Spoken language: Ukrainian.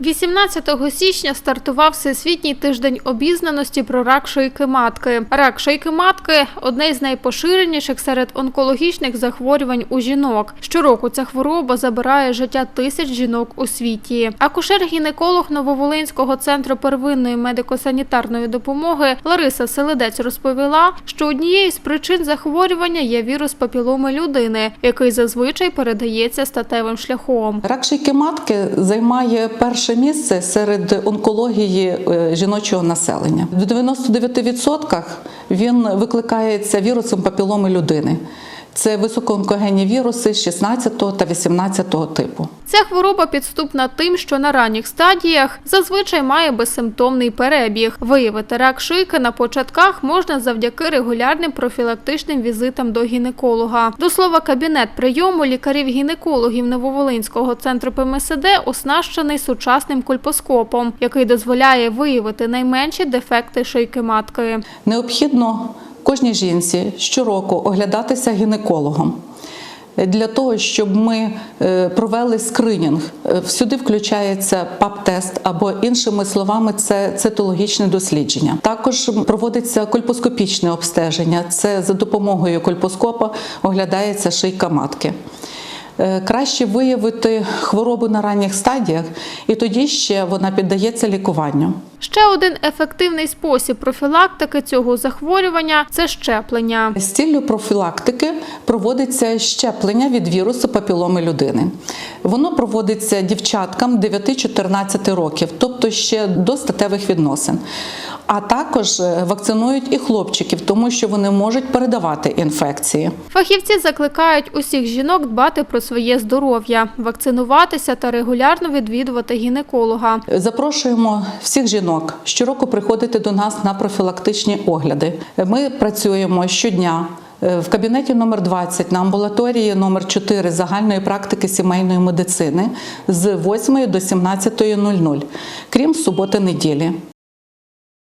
18 січня стартував Всесвітній тиждень обізнаності про рак шийки матки. Рак шийки матки одне з найпоширеніших серед онкологічних захворювань у жінок. Щороку ця хвороба забирає життя тисяч жінок у світі. Акушер-гінеколог Нововолинського центру первинної медико-санітарної допомоги Лариса Селедець розповіла, що однією з причин захворювання є вірус папіломи людини, який зазвичай передається статевим шляхом. Рак шийки матки займає перше місце серед онкології е, жіночого населення. В 99% він викликається вірусом папіломи людини. Це високоонкогенні віруси 16 та 18 типу. Ця хвороба підступна тим, що на ранніх стадіях зазвичай має безсимптомний перебіг. Виявити рак шийки на початках можна завдяки регулярним профілактичним візитам до гінеколога. До слова, кабінет прийому лікарів-гінекологів Нововолинського центру ПМСД оснащений сучасним кульпоскопом, який дозволяє виявити найменші дефекти шийки матки. Необхідно кожній жінці щороку оглядатися гінекологом. Для того, щоб ми е, провели скринінг, Е, всюди включається ПАП-тест або іншими словами, це цитологічне дослідження. Також проводиться кольпоскопічне обстеження. Це за допомогою кольпоскопа оглядається шийка матки. Е, Краще виявити хворобу на ранніх стадіях, і тоді ще вона піддається лікуванню. Ще один ефективний спосіб профілактики цього захворювання це щеплення. З ціллю профілактики проводиться щеплення від вірусу папіломи людини. Воно проводиться дівчаткам 9-14 років, тобто ще до статевих відносин. А також е, вакцинують і хлопчиків, тому що вони можуть передавати інфекції. Фахівці закликають усіх жінок дбати про своє здоров'я, вакцинуватися та регулярно відвідувати гінеколога. Запрошуємо всіх жінок щороку приходити до нас на профілактичні огляди. Ми працюємо щодня. е, В кабінеті номер 20 на амбулаторії номер 4 загальної практики сімейної медицини з 8 до 17.00, крім суботи-неділі.